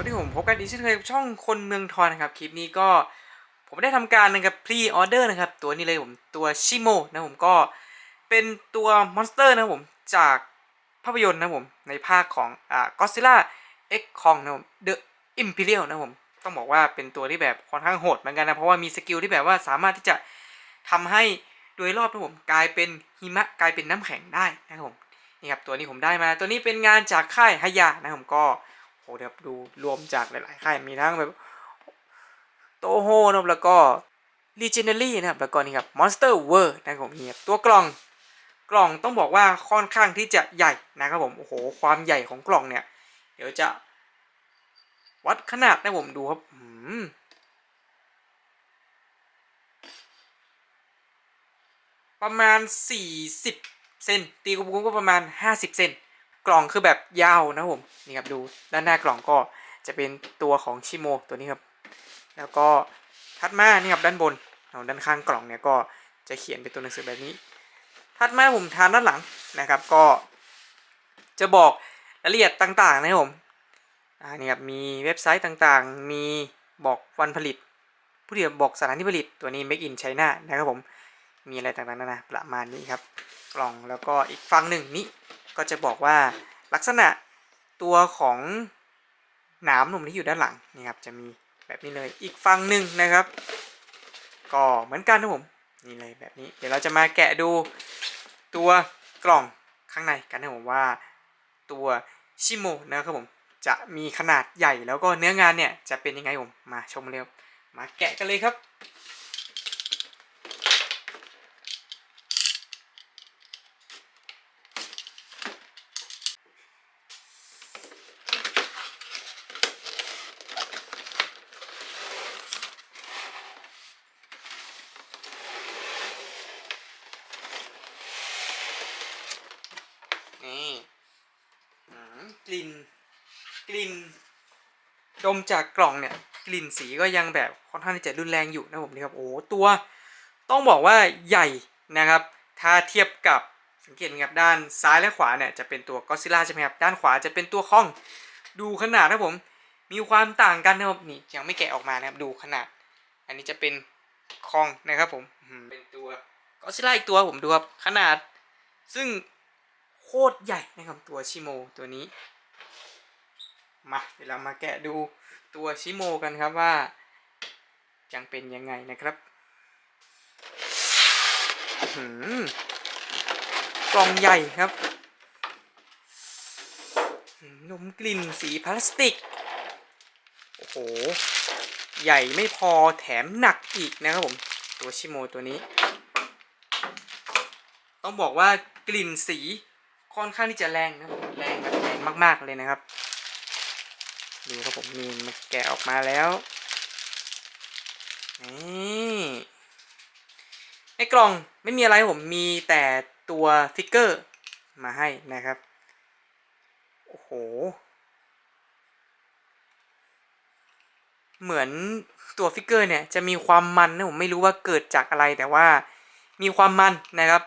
วัสดีผมพบกันอีกเช่นเคยช่องคนเมืองทอนนะครับคลิปนี้ก็ผมได้ทำการนะครับพรีออเดอร์นะครับตัวนี้เลยผมตัวชิโมนะผมก็เป็นตัวมอนสเตอร์นะผมจากภาพยนตร์นะผมในภาคของอ่าก็ซิล่าเอ็กคองนะผมเดอะอิมพีเรียลนะผมต้องบอกว่าเป็นตัวที่แบบค่อนข้างโหดเหมือนกันนะเพราะว่ามีสกิลที่แบบว่าสามารถที่จะทำให้โดยรอบนะผมกลายเป็นหิมะกลายเป็นน้ำแข็งได้นะครับผมนี่ครับตัวนี้ผมได้มาตัวนี้เป็นงานจากค่ายฮายานะผมก็ เดี๋ยวดูรวมจากหลายๆค่ายมีทั้งแบบโตโฮนะครับแล้วก็ Legendary นะครับแล้วก็นี่ครับ Monster World นะครับผมนี่ครับตัวกล่องกล่องต้องบอกว่าค่อนข้างที่จะใหญ่นะครับผมโอ้โหความใหญ่ของกล่องเนี่ย เดี๋ยวจะ วัดขนาดนะผมดูครับอืมประมาณ 40 เซนตีกลมๆก็ประมาณ 50 เซน กล่องคือแบบยาวนะผมนี่ครับดูด้านหน้ากล่องก็จะเป็นตัวของชิโมตัวนี้ครับแล้วก็ถัดมานี่ครับด้านบนเอาด้านข้างกล่องเนี่ยก็จะเขียนเป็นตัวหนังสือแบบนี้ถัดมาผมทานด้านหลังนะครับก็ จะบอกรายละเอียดต่างๆนะครับผมอ่านี่ครับมีเว็บไซต์ต่างๆ มีบอกวันผลิต ผู้ที่บอกสถานที่ผลิตตัวนี้ Make in China นะครับผมมีอะไรต่างๆนานาประมาณนี้ครับ กล่องแล้วก็อีกฝั่งหนึ่งนี้ ก็จะบอกว่าลักษณะตัวของหนามหนุ่มที่อยู่ด้านหลังนี่ครับจะมีแบบนี้เลยอีกฝั่งหนึ่งนะครับ ก็เหมือนกันนะผมนี่เลยแบบนี้ เดี๋ยวเราจะมาแกะดูตัวกล่องข้างในกันนะผมว่าตัวชิโมนะครับผมจะมีขนาดใหญ่แล้วก็เนื้องานเนี่ยจะเป็นยังไงผมมาชมเร็วมาแกะกันเลยครับ นี่อืมก ลิ่น กลิ่น ดมจากกล่องเนี่ย กลิ่นสีก็ยังแบบค่อนข้างที่จะรุนแรงอยู่นะผมนี่ครับ โอ้ตัวต้องบอกว่าใหญ่นะครับ ถ้าเทียบกับสังเกตไหมครับด้านซ้ายและขวาเนี่ยจะเป็นตัวก็ซิล่าใช่ไหมครับ ด้านขวาจะเป็นตัวคอง ดูขนาดนะผม มีความต่างกันนะครับนี่ยังไม่แกะออกมานะครับดูขนาด อันนี้จะเป็นคองนะครับผมอืมเป็นตัวก็ซิล่าอีกตัวผมดูครับขนาด ซึ่งโคตรใหญ่นะครับตัวชิโมตัวนี้ มาเดี๋ยวเรามาแกะดูตัวชิโมกันครับว่ายังเป็นยังไงนะครับหือกล่องใหญ่ครับนมกลิ่นสีพลาสติก โอ้โห ใหญ่ไม่พอแถมหนักอีกนะครับผม ตัวชิโมตัวนี้ ต้องบอกว่ากลิ่นสีค่อนข้างที่จะแรงนะครับแรงแบบแรงมากๆเลยนะครับ ดูครับผมนี่มันแกะออกมาแล้วนี่ในกล่องไม่มีอะไรผมมีแต่ตัวฟิกเกอร์มาให้นะครับ โอ้โห เหมือนตัวฟิกเกอร์เนี่ยจะมีความมันนะผมไม่รู้ว่าเกิดจากอะไรแต่ว่ามีความมันนะครับ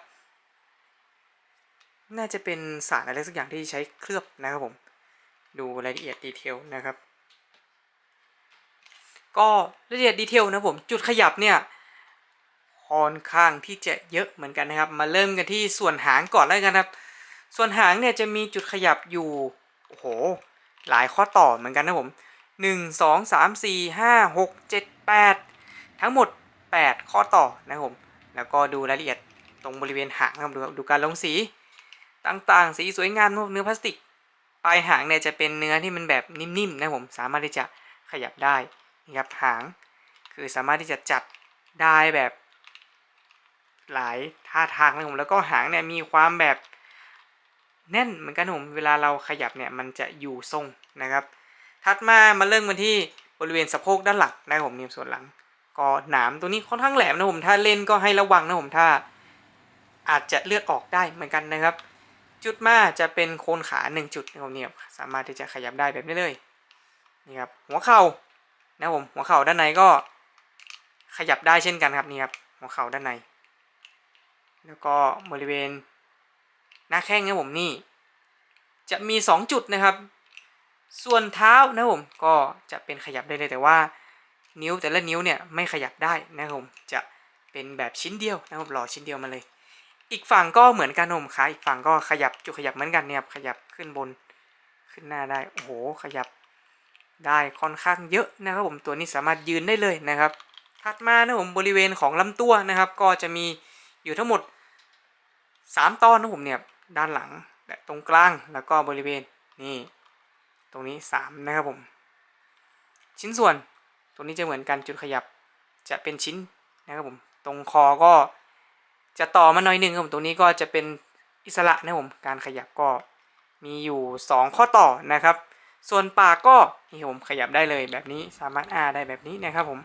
น่าจะเป็นสารอะไรสักอย่างที่ใช้เคลือบนะครับผม ดูรายละเอียดดีเทลนะครับ ก็รายละเอียดดีเทลนะผมจุดขยับเนี่ยค่อนข้างที่จะเยอะเหมือนกันนะครับ มาเริ่มกันที่ส่วนหางก่อนแล้วกันครับ ส่วนหางเนี่ยจะมีจุดขยับอยู่โอ้โหหลายข้อต่อเหมือนกันนะผมหนึ่งสองสามสี่ห้าหกเจ็ดแปดทั้งหมด 8 ข้อต่อนะครับผมแล้วก็ดูรายละเอียดตรงบริเวณหางนะครับดูดูการลงสีต่างๆ สีสวยงามเนื้อพลาสติก ปลายหางเนี่ยจะเป็นเนื้อที่มันแบบนิ่มๆนะผมสามารถที่จะขยับได้นี่ครับหาง คือสามารถที่จะจัดได้แบบหลายท่าทางนะผมแล้วก็หางเนี่ยมีความแบบแน่นเหมือนกันผมเวลาเราขยับเนี่ยมันจะอยู่ทรงนะครับถัดมามาเริ่มกันที่บริเวณสะโพกด้านหลังนะครับผมเนี่ยส่วนหลัง ก็หนามตัวนี้ค่อนข้างแหลมนะผมถ้าเล่นก็ให้ระวังนะผมถ้าอาจจะเลือดออกได้เหมือนกันนะครับ จุดมาจะเป็นโคนขาหนึ่งจุดนะครับเนี่ยสามารถที่จะขยับได้แบบนี้เลยนี่ครับหัวเข่านะผมหัวเข่าด้านในก็ขยับได้เช่นกันครับนี่ครับหัวเข่าด้านใน แล้วก็บริเวณหน้าแข้งนะผมนี่ จะมี 2 จุดนะครับ ส่วนเท้านะผมก็จะเป็นขยับได้เลยแต่ว่านิ้วแต่ละนิ้วเนี่ยไม่ขยับได้นะครับผมจะเป็นแบบชิ้นเดียวนะครับหล่อชิ้นเดียวมาเลย อีกฝั่งก็เหมือนกันนะผมขาอีกฝั่งก็ขยับจุดขยับเหมือนกันเนี่ยขยับขึ้นบนขึ้นหน้าได้โอ้โหขยับได้ค่อนข้างเยอะนะครับผมตัวนี้สามารถยืนได้เลยนะครับ ถัดมานะผมบริเวณของลำตัวนะครับ ก็จะมีอยู่ทั้งหมด 3 ตอนนะผมเนี่ยด้านหลังและตรงกลางแล้วก็บริเวณนี่ตรงนี้ 3 นะครับผม ชิ้นส่วนตรงนี้จะเหมือนกันจุดขยับจะเป็นชิ้นนะครับผม ตรงคอก็ จะต่อมาหน่อยหนึ่งครับผมตรงนี้ก็จะเป็นอิสระนะครับผมการขยับก็มีอยู่ 2 ข้อต่อนะครับ ส่วนปากก็นี่ครับผมขยับได้เลยแบบนี้สามารถอ้าได้แบบนี้นะครับผม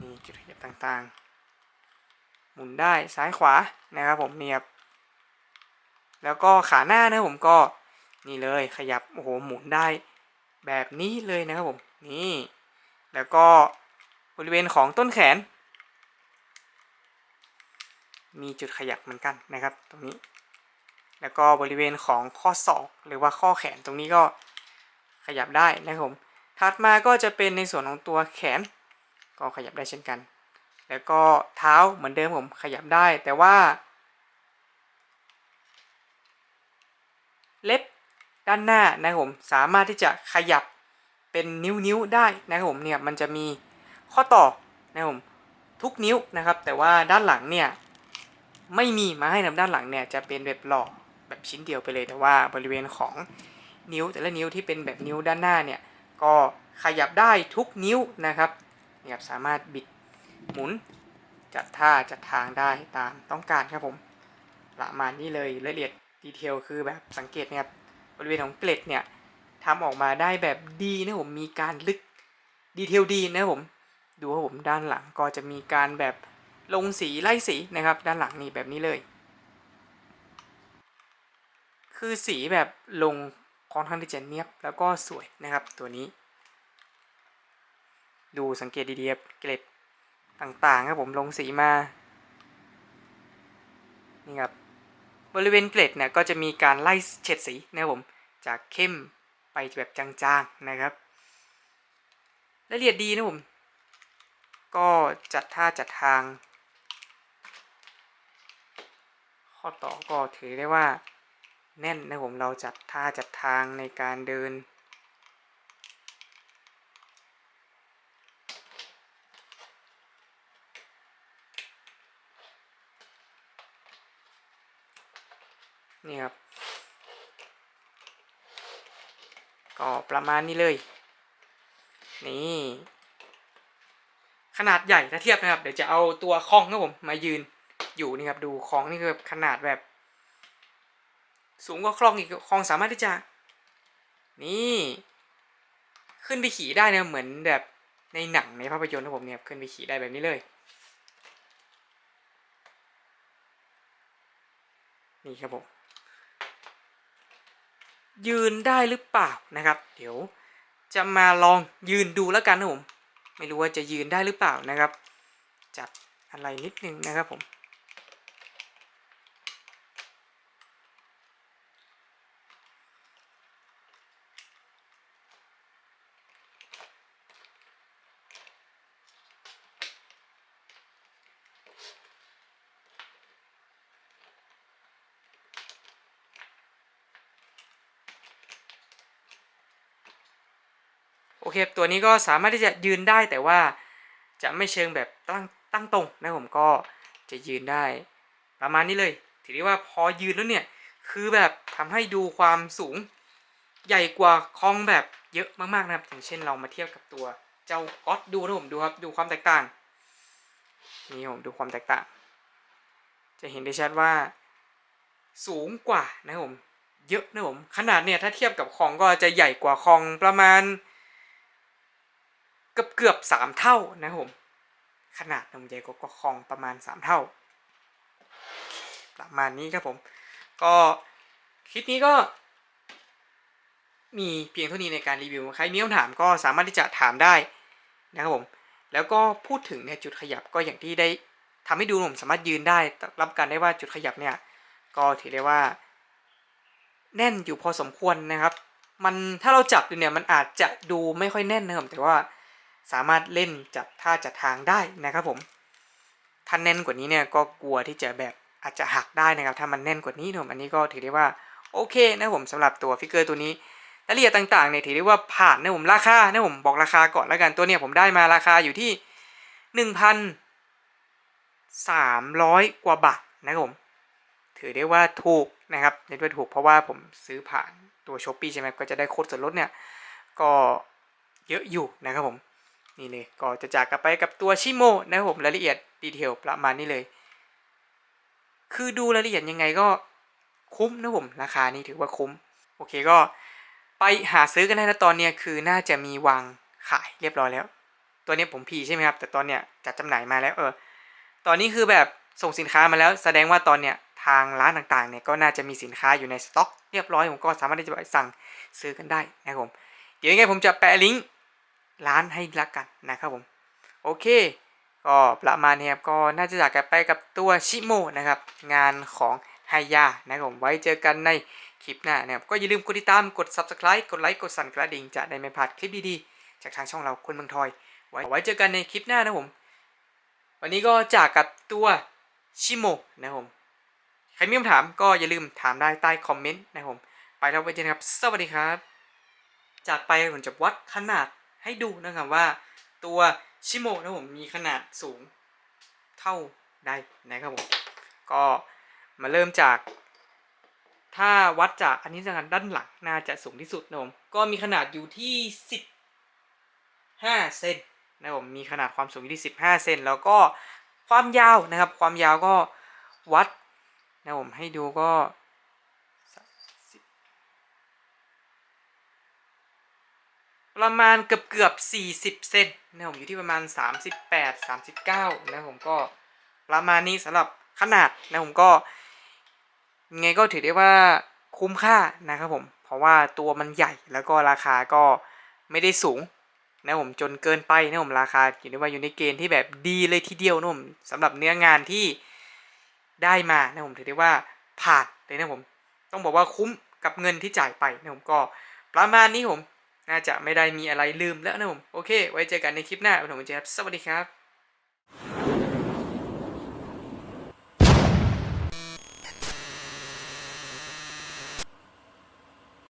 นี่จุดขยับต่างๆ หมุนได้ซ้ายขวานะครับผมเนี่ยบ แล้วก็ขาหน้านะผมก็นี่เลยขยับโอ้โหหมุนได้แบบนี้เลยนะครับผมนี่แล้วก็บริเวณของต้นแขน มีจุดขยับเหมือนกันนะครับ ตรงนี้ แล้วก็บริเวณของข้อศอกหรือว่าข้อแขนตรงนี้ก็ขยับได้นะครับผมถัดมาก็จะเป็นในส่วนของตัวแขน ก็ขยับได้เช่นกัน แล้วก็เท้าเหมือนเดิมผมขยับได้แต่ว่า เล็บด้านหน้านะครับผมสามารถที่จะขยับเป็นนิ้วๆได้นะครับผมเนี่ยมันจะมีข้อต่อนะครับผมทุกนิ้วนะครับ แต่ว่าด้านหลังเนี่ย ไม่มีมาให้นะด้านหลังเนี่ยจะเป็นแบบหล่อแบบชิ้นเดียวไปเลย แต่ว่าบริเวณของนิ้ว แต่ละนิ้วที่เป็นแบบนิ้วด้านหน้าเนี่ยก็ขยับได้ทุกนิ้วนะครับเนี่ยครับสามารถบิดหมุนจัดท่าจัดทางได้ตามต้องการครับผมประมาณนี้เลยรายละเอียดดีเทลคือแบบสังเกตนะครับบริเวณของเกล็ดเนี่ยทำออกมาได้แบบดีนะผมมีการลึกดีเทลดีนะผมดูครับผมด้านหลังก็จะมีการแบบ ลงสีไล่สีนะครับ ด้านหลังนี่แบบนี้เลย คือสีแบบลงค่อนข้างที่จะเนียบแล้วก็สวยนะครับตัวนี้ ดูสังเกตดีๆเกล็ดต่างๆครับผมลงสีมานี่ครับบริเวณเกล็ดเนี่ยก็จะมีการไล่เฉดสีนะครับผมจากเข้มไปแบบจางๆนะครับละเอียดดีนะผม ก็จัดท่าจัดทาง ข้อต่อก็ถือได้ว่าแน่นนะผมเราจัดท่าจัดทางในการเดิน นี่ครับ ก็ประมาณนี้เลย นี่ ขนาดใหญ่ถ้าเทียบนะครับ เดี๋ยวจะเอาตัวคล้องครับผมมายืน อยู่นี่ครับดูคองนี่คือแบบขนาดแบบ สูงกว่าคลองอีกคลองสามารถที่จะ นี่ ขึ้นไปขี่ได้นะเหมือนแบบในหนังในภาพยนตร์นะผมเนี่ยขึ้นไปขี่ได้แบบนี้เลย นี่ครับผมยืนได้หรือเปล่านะครับ เดี๋ยวจะมาลองยืนดูแล้วกันนะผม ไม่รู้ว่าจะยืนได้หรือเปล่านะครับ จับอะไรนิดนึงนะครับผม โอเคตัวนี้ก็สามารถที่จะยืนได้แต่ว่าจะไม่เชิงแบบตั้งตั้งตรงนะผมก็จะยืนได้ ประมาณนี้เลยถือได้ว่าพอยืนแล้วเนี่ยคือแบบทำให้ดูความสูงใหญ่กว่าคองแบบเยอะมากๆนะครับอย่างเช่นเรามาเทียบกับตัวเจ้าก๊อตดูนะผมดูครับดูความแตกต่างนี่ผมดูความแตกต่าง จะเห็นได้ชัดว่าสูงกว่านะผมเยอะนะผมขนาดเนี่ยถ้าเทียบกับคองก็จะใหญ่กว่าคองประมาณ เกือบเกือบสามเท่านะครับผม ขนาดนมใหญ่กว่าคองประมาณสามเท่า ประมาณนี้ครับผม ก็คลิปนี้ก็ มีเพียงเท่านี้ในการรีวิว ใครมีคำถามก็สามารถที่จะถามได้นะครับผม แล้วก็พูดถึงเนี่ยจุดขยับก็อย่างที่ได้ทำให้ดูผมสามารถยืนได้ รับกันได้ว่าจุดขยับเนี่ย ก็ถือได้ว่า แน่นอยู่พอสมควรนะครับ มันถ้าเราจับดูเนี่ยมันอาจจะดูไม่ค่อยแน่นนะครับแต่ว่า สามารถเล่นจับท่าจัดทางได้นะครับผม ถ้าแน่นกว่านี้เนี่ยก็กลัวที่จะแบบอาจจะหักได้นะครับ ถ้ามันแน่นกว่านี้นะอันนี้ก็ถือได้ว่าโอเคนะผมสำหรับตัวฟิกเกอร์ตัวนี้รายละเอียดต่างๆเนี่ยถือได้ว่าผ่านนะผมราคานะผมบอกราคาก่อนแล้วกันตัวเนี่ยผมได้มาราคาอยู่ที่หนึ่งพันสามร้อยกว่าบาทนะครับผม ถือได้ว่าถูกนะครับเรียกว่าถูกเพราะว่าผมซื้อผ่านตัวช้อปปี้ใช่ไหมก็จะได้โค้ดส่วนลดเนี่ยก็เยอะอยู่นะครับผม นี่เลยก็จะจากกันไปกับตัวชิโมนะครับผมรายละเอียดดีเทลประมาณนี้เลย คือดูรายละเอียดยังไงก็คุ้มนะผมราคานี้ถือว่าคุ้ม โอเคก็ไปหาซื้อกันได้นะตอนเนี้ยคือน่าจะมีวางขายเรียบร้อยแล้ว ตัวนี้ผมพีใช่ไหมครับแต่ตอนเนี้ยจัดจำหน่ายมาแล้วเออตอนนี้คือแบบส่งสินค้ามาแล้ว แสดงว่าตอนเนี้ยทางร้านต่างๆเนี่ยก็น่าจะมีสินค้าอยู่ในสต็อก เรียบร้อยผมก็สามารถที่จะไปสั่งซื้อกันได้นะครับผมเดี๋ยวยังไงผมจะแปะลิงก์ ร้านให้ละกันนะครับผม โอเค ก็ประมาณนี้ครับ ก็น่าจะจากกันไปกับตัวชิโมนะครับ งานของไฮยานะครับผม ไว้เจอกันในคลิปหน้านะครับ ก็อย่าลืมกดติดตาม กด subscribe กดไลค์ กดสั่นกระดิ่ง จะได้ไม่พลาดคลิปดีๆ จากทางช่องเราคนเมืองทอย ไว้ไว้เจอกันในคลิปหน้านะผม วันนี้ก็จากกับตัวชิโมนะครับผม ใครมีคำถามก็อย่าลืมถามได้ใต้คอมเมนต์นะครับผม ไปแล้วไว้เจอกันครับ สวัสดีครับ จากไปผมจะวัดขนาด ให้ดูนะครับว่าตัวชิโมนะผมมีขนาดสูงเท่าใดนะครับผมก็มาเริ่มจาก ถ้าวัดจากอันนี้จากด้านหลังน่าจะสูงที่สุดนะผมก็มีขนาดอยู่ที่สิบห้าเซนนะผมมีขนาดความสูงอยู่ที่สิบห้าเซนแล้วก็ความยาวนะครับ ความยาวก็วัดนะผมให้ดูก็ ประมาณเกือบเกือบสี่สิบเซนนะผมอยู่ที่ประมาณสามสิบแปดสามสิบเก้านะผมก็ประมาณนี้สำหรับขนาดนะผมก็ยังไงก็ถือได้ว่าคุ้มค่านะครับผม เพราะว่าตัวมันใหญ่แล้วก็ราคาก็ไม่ได้สูงนะผมจนเกินไปนะผมราคาถือได้ว่าอยู่ในเกณฑ์ที่แบบดีเลยทีเดียวนะผมสำหรับเนื้องานที่ได้มานะผมถือได้ว่าผ่านเลยนะผม ต้องบอกว่าคุ้มกับเงินที่จ่ายไปนะผมก็ประมาณนี้ผม น่าจะไม่ได้มีอะไรลืมแล้วนะผมโอเค ไว้เจอกันในคลิปหน้าผมเจอครับสวัสดีครับ